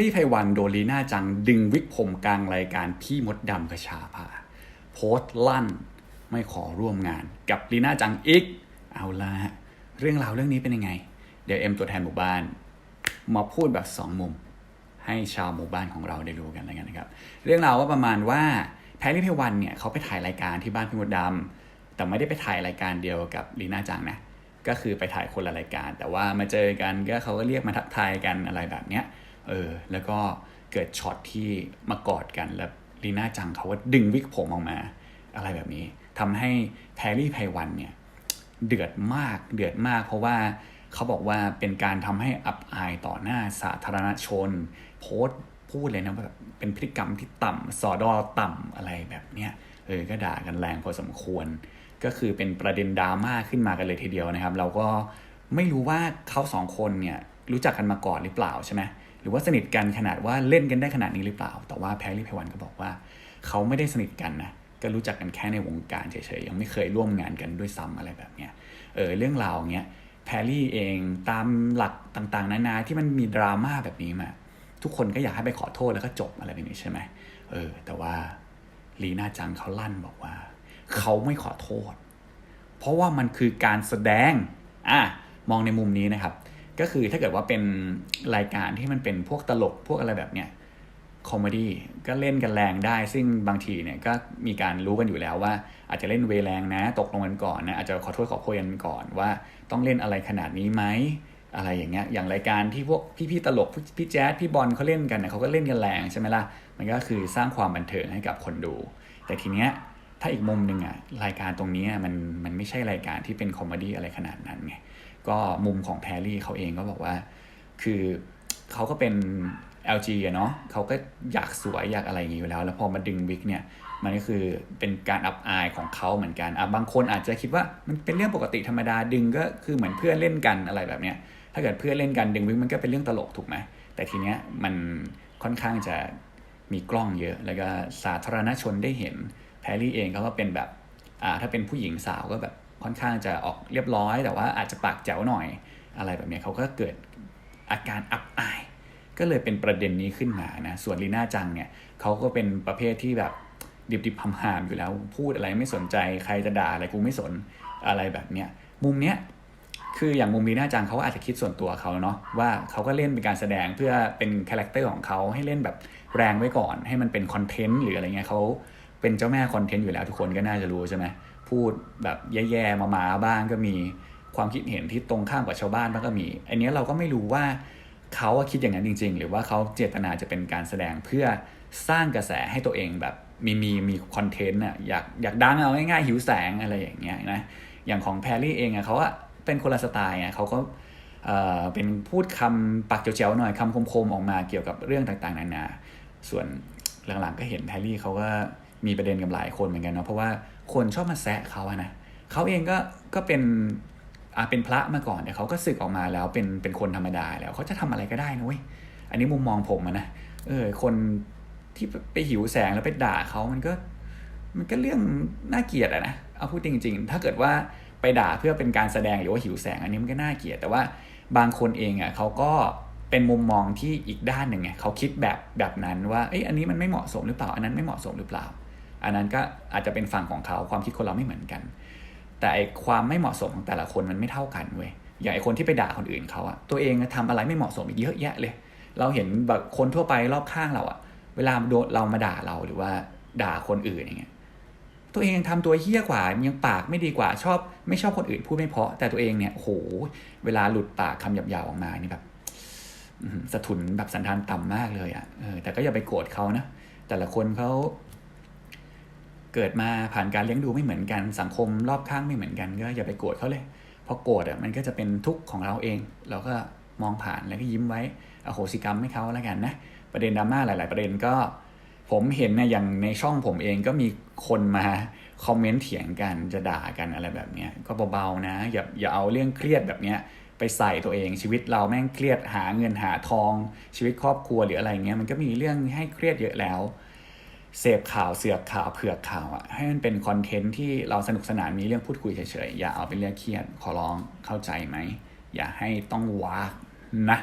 ลี่ไพวันโดนลีน่าจังดึงวิกผมกลางรายการพี่มดดำกระชาพาโพสต์ลั่นไม่ขอร่วมงานกับลีน่าจังอีก เอาละเรื่องราวเรื่องนี้เป็นยังไง เดี๋ยวเอ็มตัวแทนหมู่บ้าน มาพูดแบบสองมุม ให้ชาวหมู่บ้านของเราได้รู้กันแล้วกันนะครับ เรื่องราวว่าประมาณว่าแพรรี่ไพวันเนี่ยเขาไปถ่ายรายการที่บ้านพี่มดดำแต่ไม่ได้ไปถ่ายรายการเดียวกับลีน่าจังนะก็คือไปถ่ายคนละรายการ แต่ว่ามาเจอกันก็เขาก็เรียกมาทักทายกันอะไรแบบเนี้ย เออ แล้วก็เกิดช็อตที่มากอดกันแล้วลีน่าจังเขาก็ดึงวิกผมออกมา อะไรแบบนี้ทำให้แพรรี่ไพวันเนี่ยเดือดมากเดือดมาก เพราะว่าเขาบอกว่าเป็นการทำให้อับอายต่อหน้าสาธารณชน โพสพูดเลยนะแบบเป็นพฤติกรรมที่ต่ำสอดอต่ำอะไรแบบเนี้ยเออก็ด่ากันแรงพอสมควร ก็คือเป็นประเด็นดราม่าขึ้นมากันเลยทีเดียวนะครับ เราก็ไม่รู้ว่าเขาสองคนเนี่ยรู้จักกันมาก่อนหรือเปล่าใช่ไหม หรือว่าสนิทกันขนาดว่าเล่นกันได้ขนาดนี้หรือเปล่า แต่ว่าแพรรี่ไพวันก็บอกว่า เขาไม่ได้สนิทกันนะก็รู้จักกันแค่ในวงการเฉยๆยังไม่เคยร่วมงานกันด้วยซ้ำอะไรแบบเนี้ยเออเรื่องราวเนี้ยแพรรี่เองตามหลักต่างๆ นานาที่มันมีดราม่าแบบนี้มา ทุกคนก็อยากให้ไปขอโทษแล้วก็จบอะไรแบบนี้ใช่ไหมเออ แต่ว่าลีน่าจังเขาลั่นบอกว่า เขาไม่ขอโทษ เพราะว่ามันคือการแสดงอะมองในมุมนี้นะครับ ก็คือถ้าเกิดว่าเป็นรายการที่มันเป็นพวกตลกพวกอะไรแบบเนี้ยคอมเมดี้ก็เล่นกันแรงได้ ซึ่งบางทีเนี่ยก็มีการรู้กันอยู่แล้วว่า อาจจะเล่นเวแรงนะ ตกลงกันก่อนนะอาจจะขอโทษขอโพยกันก่อนว่าต้องเล่นอะไรขนาดนี้ไหมอะไรอย่างเงี้ยอย่างรายการที่พวกพี่ๆตลกพี่แจ๊ดพี่บอลเขาเล่นกันเนี่ยเขาก็เล่นกันแรงใช่ไหมล่ะมันก็คือสร้างความบันเทิงให้กับคนดู แต่ทีเนี้ยถ้าอีกมุมหนึ่งอะรายการตรงนี้มันมันไม่ใช่รายการที่เป็นคอมเมดี้อะไรขนาดนั้นไง ก็มุมของแพรรี่เขาเองก็บอกว่า คือเขาก็เป็น LG เนาะเขาก็อยากสวยอยากอะไรอย่างนี้อยู่แล้ว แล้วพอมาดึงวิกเนี่ยมันก็คือเป็นการอับอายของเขาเหมือนกันอะบางคนอาจจะคิดว่ามันเป็นเรื่องปกติธรรมดาดึงก็คือเหมือนเพื่อนเล่นกันอะไรแบบเนี้ยถ้าเกิดเพื่อนเล่นกันดึงวิกมันก็เป็นเรื่องตลกถูกไหมแต่ทีเนี้ยมันค่อนข้างจะมีกล้องเยอะ แล้วก็สาธารณชนได้เห็นแพรรี่เองเขาก็เป็นแบบอ่าถ้าเป็นผู้หญิงสาวก็แบบ ค่อนข้างจะออกเรียบร้อย แต่ว่าอาจจะปากแจ๋วหน่อยอะไรแบบนี้เขาก็เกิดอาการอับอาย ก็เลยเป็นประเด็นนี้ขึ้นมานะส่วนลีน่าจังเนี่ยเขาก็เป็นประเภทที่แบบดิบดิบพำหามอยู่แล้ว พูดอะไรไม่สนใจใครจะด่าอะไรกูไม่สนอะไรแบบเนี้ยมุมเนี้ยคืออย่างมุมลีน่าจังเขาก็อาจจะคิดส่วนตัวเขาเนาะว่าเขาก็เล่นเป็นการแสดงเพื่อเป็นคาแรคเตอร์ของเขาให้เล่นแบบแรงไว้ก่อน ให้มันเป็นคอนเทนต์หรืออะไรเงี้ยเขา เป็นเจ้าแม่คอนเทนต์อยู่แล้วทุกคนก็น่าจะรู้ใช่ไหมพูดแบบแย่ๆมาๆบ้างก็มีความคิดเห็นที่ตรงข้ามกับชาวบ้านบ้างก็มี อันนี้เราก็ไม่รู้ว่าเขาคิดอย่างนั้นจริง ๆ หรือว่าเขาเจตนาจะเป็นการแสดงเพื่อสร้างกระแสให้ตัวเองแบบมีมีมีคอนเทนต์อะอยากอยากดังเอาง่ายๆหิวแสงอะไรอย่างเงี้ยนะอย่างของแพรรี่เองอะเขาอะเป็นคนละสไตล์อะเขาก็เอ่อเป็นพูดคำปากเจียวๆหน่อยคำคมๆออกมาเกี่ยวกับเรื่องต่างๆนานาส่วนหลังๆก็เห็นแพรรี่เขาก็ มีประเด็นกับหลายคนเหมือนกันเนาะเพราะว่าคนชอบมาแซะเขาอะนะเขาเองก็ก็เป็นอ่าเป็นพระมาก่อนแต่เขาก็สึกออกมาแล้วเป็นเป็นคนธรรมดาแล้วเขาจะทำอะไรก็ได้นะเว้ยอันนี้มุมมองผมอะนะเออคนที่ไปหิวแสงแล้วไปด่าเขามันก็ มันก็เรื่องน่าเกลียดอะนะเอาพูดจริง ๆ ถ้าเกิดว่าไปด่าเพื่อเป็นการแสดงหรือว่าหิวแสงอันนี้มันก็น่าเกลียดแต่ว่าบางคนเองอะเขาก็เป็นมุมมองที่อีกด้านหนึ่งไงเขาคิดแบบแบบนั้นว่าเอ้ยอันนี้มันไม่เหมาะสมหรือเปล่า อันนั้นไม่เหมาะสมหรือเปล่า อันนั้นก็อาจจะเป็นฝั่งของเขาความคิดคนเราไม่เหมือนกัน แต่ไอความไม่เหมาะสมของแต่ละคนมันไม่เท่ากันเว้ยอย่างไอคนที่ไปด่าคนอื่นเขาอะตัวเองทำอะไรไม่เหมาะสมอีกเยอะแยะเลย เราเห็นแบบคนทั่วไปรอบข้างเราอะเวลาโดนเรามาด่าเราหรือว่าด่าคนอื่นอย่างเงี้ยตัวเองทำตัวเฮี้ยกว่ายังปากไม่ดีกว่าชอบ ไม่ชอบคนอื่นพูดไม่เพาะ แต่ตัวเองเนี่ยโหเวลาหลุดปากคำหยาบๆออกมานี่แบบสะทุนแบบสันทานต่ำมากเลยอะ่ะแต่ก็อย่าไปโกรธเขานะแต่ละคนเขา เกิดมาผ่านการเลี้ยงดูไม่เหมือนกันสังคมรอบข้างไม่เหมือนกันก็อย่าไปโกรธเขาเลยพราะโกรธอะมันก็จะเป็นทุกข์ของเราเอง เราก็มองผ่านแล้วก็ยิ้มไว้อโหสิกรรมให้เขาแล้วกันนะประเด็นดราม่าหลาย ๆ ประเด็นก็ ผมเห็นนะอย่างในช่องผมเองก็มีคนมาคอมเมนต์เถียงกันจะด่ากันอะไรแบบเนี้ยก็เบาๆนะอย่าอย่าเอาเรื่องเครียดแบบเนี้ยไปใส่ตัวเองชีวิตเราแม่งเครียดหาเงินหาทอง ชีวิตครอบครัวหรืออะไรเงี้ยมันก็มีเรื่องให้เครียดเยอะแล้ว เสพข่าวเสือกข่าวเผือกข่าวอะให้มันเป็นคอนเทนต์ที่เราสนุกสนานมีเรื่องพูดคุยเฉยๆ อย่าเอาเป็นเรื่องเครียดขอร้องเข้าใจไหม อย่าให้ต้องว้านะ